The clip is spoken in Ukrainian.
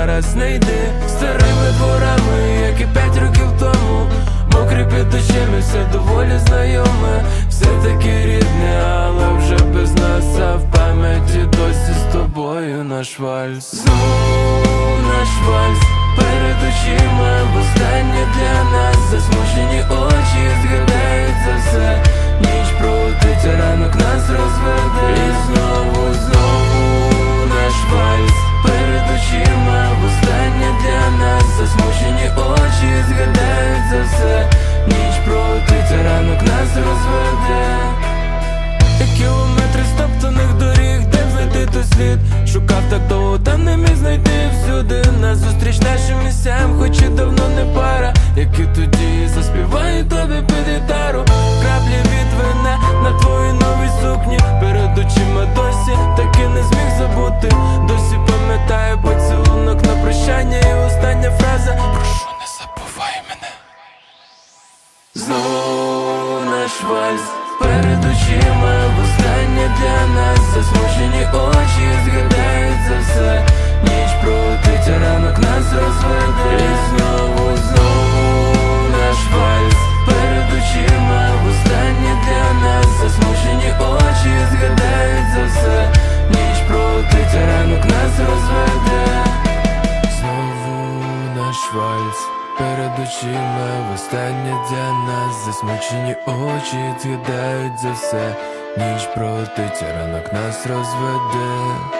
зараз не Старими дворами, як і п'ять років тому. Мокрі під і все доволі знайоме. Все таки рідне, але вже без нас А в пам'яті досі з тобою наш вальс. Знову наш вальс перед очима так довго, та не міг знайти всюди. Нас зустріч нашим місцям, хоч і давно не пара. Які тоді заспіваю тобі під гітару. Краплі від вина на твоїй новій сукні. Перед очима досі так і не зміг забути. Досі пам'ятаю поцілунок на прощання І остання фраза. Прошу, не забувай мене? Знову наш вальс для нас. Засмучені очі згадають за все. Ніч пролетить, а ранок нас розведе. І знову, знову наш вальс. Перед очима Востаннє для нас. Засмучені очі згадають за все. Ніч пролетить, а ранок нас розведе. Знову наш вальс. Перед очима Востаннє для нас. Засмучені очі згадають за все Ніч пролетить, а ранок нас розведе